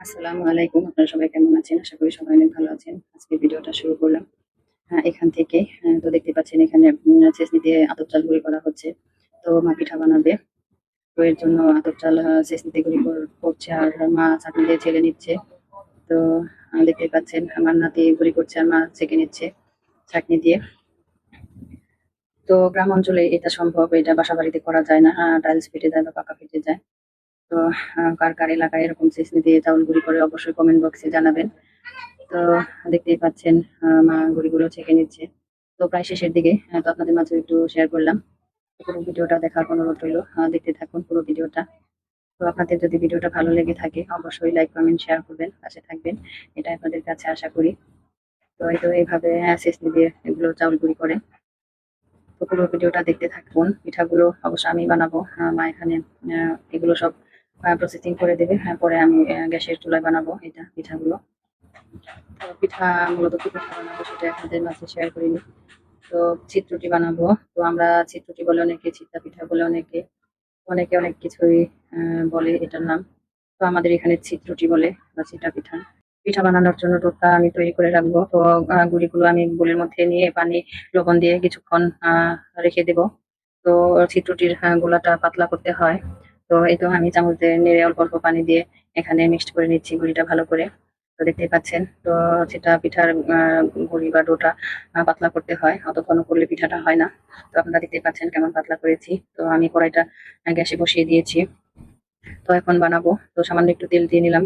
আসসালামু আলাইকুম। আপনারা সবাই কেমন আছেন? আশা করি সবাই অনেক ভালো আছেন। আজকে ভিডিওটা শুরু করলাম। হ্যাঁ, এখান থেকে হ্যাঁ, তো দেখতে পাচ্ছেন এখানে চেসনি দিয়ে আতপ চাল গুঁড়ি করা হচ্ছে। তো মা পিঠা বানাবে। তো এর জন্য আতপ চাল চেসনিতে গুঁড়ি কর- করছে আর মা চাটনি দিয়ে ছেলে নিচ্ছে। তো দেখতে পাচ্ছেন আমার নাতি গুঁড়ি করছে আর মা ছেঁকে নিচ্ছে চাটনি দিয়ে। তো গ্রাম অঞ্চলে এটা সম্ভব এটা বাসা বাড়িতে করা যায় না। টাইলস ফেটে যায় বা পাকা ফেটে যায়। তো কার কার এলাকায় এরকম চেসনি দিয়ে চাউল গুঁড়ি করে অবশ্যই কমেন্ট বক্সে জানাবেন। তো, দেখতেই পাচ্ছেন মা গুঁড়িগুলো ছেঁকে নিচ্ছে। তো, প্রায় শেষের দিকে তো আপনাদের মাঝে একটু শেয়ার করলাম। পুরো ভিডিওটা দেখার অনুরোধ রইল। দেখতে থাকুন পুরো ভিডিওটা। তো, আপনাদের যদি ভিডিওটা ভালো লেগে থাকে, অবশ্যই লাইক কমেন্ট শেয়ার করবেন, পাশে থাকবেন। এটা আপনাদের কাছে আশা করি। তো, এই তো এইভাবে চেসনি দিয়ে এগুলো চাউল গুঁড়ি করে। তো, পুরো ভিডিওটা দেখতে থাকুন। পিঠাগুলো অবশ্য আমি বানাবো। মা এখানে এগুলো সব প্রসেসিং করে দেবে। হ্যাঁ পরে আমি গ্যাসের চুলায় বানাবো এটা পিঠাগুলো। তো পিঠা মূলত কি পিঠা বানাবো সেটা আপনাদের মাঝে শেয়ার করিনি। তো চিত্রটি বানাবো। তো আমরা চিত্রটি বলে অনেকে চিত্তা পিঠা বলে অনেকে অনেকে অনেক কিছুই বলে এটার নাম। তো আমাদের এখানে চিত্রটি বলে বা চিটা পিঠা। পিঠা বানানোর জন্য ডোকা আমি তৈরি করে রাখব। তো গুঁড়িগুলো আমি বোলের মধ্যে নিয়ে পানি লবণ দিয়ে কিছুক্ষণ রেখে দেব। তো চিত্রটির আহ, গোলাটা পাতলা করতে হয়। তো এই তো আমি চামচ দিয়ে নেড়ে অল্প অল্প পানি দিয়ে এখানে মিক্সড করে নিচ্ছি গুঁড়িটা ভালো করে। তো দেখতেই পাচ্ছেন, তো সেটা পিঠার গুঁড়ি বা ডোটা পাতলা করতে হয় অত ঘন করলে পিঠাটা হয় না। তো আপনারা দেখতেই পাচ্ছেন কেমন পাতলা করেছি। তো আমি কড়াইটা গ্যাসে বসিয়ে দিয়েছি। তো এখন বানাবো। তো সামান্য একটু তেল দিয়ে নিলাম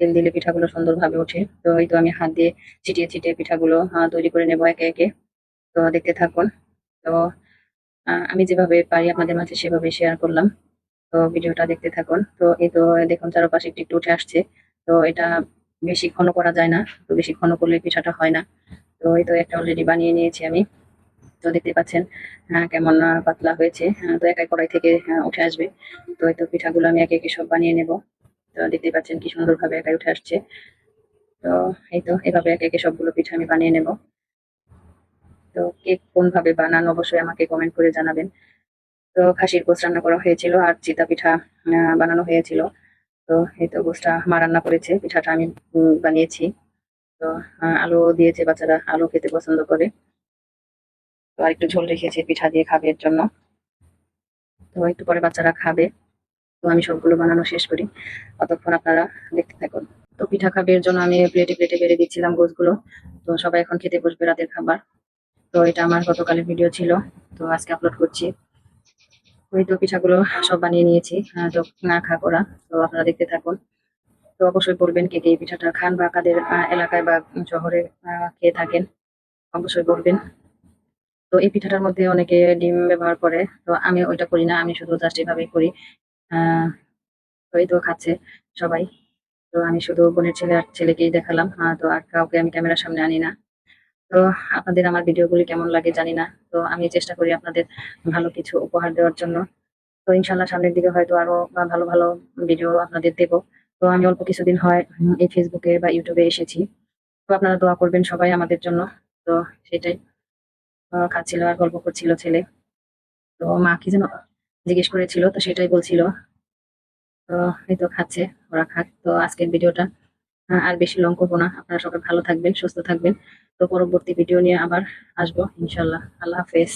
তেল দিলে পিঠাগুলো সুন্দরভাবে ওঠে। তো এই তো আমি হাত দিয়ে ছিটিয়ে ছিটিয়ে পিঠাগুলো তৈরি করে নেব একে একে। তো দেখতে থাকুন। তো আমি যেভাবে পারি আপনাদের মাঝে সেভাবে শেয়ার করলাম। তো ভিডিওটা দেখতে থাকুন। তো এই তো দেখুন চারপাশে একটু একটু উঠে আসছে। তো এটা বেশি ঘন করা যায় না তো বেশি ঘন করলে পিঠাটা হয় না। তো এই তো একটা অলরেডি বানিয়ে নিয়েছি আমি। তো দেখতে পাচ্ছেন আহ, কেমন পাতলা হয়েছে। তো একাই কড়াই থেকে উঠে আসবে। তো এই তো পিঠাগুলো আমি একে একে সব বানিয়ে নেব। তো দেখতে পাচ্ছেন কি সুন্দরভাবে একাই উঠে আসছে। তো এই তো এভাবে একে একে সবগুলো পিঠা আমি বানিয়ে নেব। তো কে কোন ভাবে বানান অবশ্যই আমাকে কমেন্ট করে জানাবেন। তো খাসির গোস রান্না করা হয়েছিল আর চিতা পিঠা বানানো হয়েছিল। তো এই তো গোসটা মা রান্না করেছে, পিঠাটা আমি বানিয়েছি। তো আলু দিয়েছে বাচ্চারা, আলু খেতে পছন্দ করে। তো আর একটু ঝোল রেখেছে, পিঠা দিয়ে খাবে এর জন্য। তো একটু পরে বাচ্চারা খাবে। তো আমি সবগুলো বানানো শেষ করি। অতক্ষণ আপনারা দেখতে থাকুন। তো পিঠা খাবে এর জন্য আমি প্লেটে প্লেটে বেড়ে দিচ্ছিলাম গোছগুলো তো সবাই এখন খেতে বসবে রাতের খাবার। তো এটা আমার গতকালের ভিডিও ছিল। তো আজকে আপলোড করছি। ওই তো পিঠাগুলো সব বানিয়ে নিয়েছি। আহ, তো না খা করা তো আপনারা দেখতে থাকুন। তো অবশ্যই বলবেন কে কে এই পিঠাটা খান বা কাদের এলাকায় বা শহরে খেয়ে থাকেন। অবশ্যই বলবেন। তো এই পিঠাটার মধ্যে অনেকে ডিম ব্যবহার করে। তো আমি ওইটা করি না আমি শুধু জাস্ট এভাবেই করি। তো এই তো খাচ্ছে সবাই। তো আমি শুধু বোনের ছেলে আর ছেলেকেই দেখালাম। তো আর কাউকে আমি ক্যামেরার সামনে আনি না। তো আপনাদের আমার ভিডিওগুলি কেমন লাগে জানি না। তো আমি চেষ্টা করি আপনাদের ভালো কিছু উপহার দেওয়ার জন্য। তো ইনশাল্লাহ সামনের দিকে হয়তো আরও ভালো ভালো ভিডিও আপনাদের দেবো। তো আমি অল্প কিছুদিন হয় এই ফেসবুকে বা ইউটিউবে এসেছি। তো আপনারা দোয়া করবেন সবাই আমাদের জন্য। তো সেটাই। খাচ্ছিল আর গল্প করছিল ছেলে। তো মা কি যেন জিজ্ঞেস করেছিল, তো সেটাই বলছিল। তো এই তো খাচ্ছে, ওরা খাক। তো আজকের ভিডিওটা আর বেশি লং করব না। আপনারা সবাই ভালো থাকবেন, সুস্থ থাকবেন। তো পরবর্তী ভিডিও নিয়ে আবার আসব ইনশাল্লাহ আল্লাহ হাফেজ।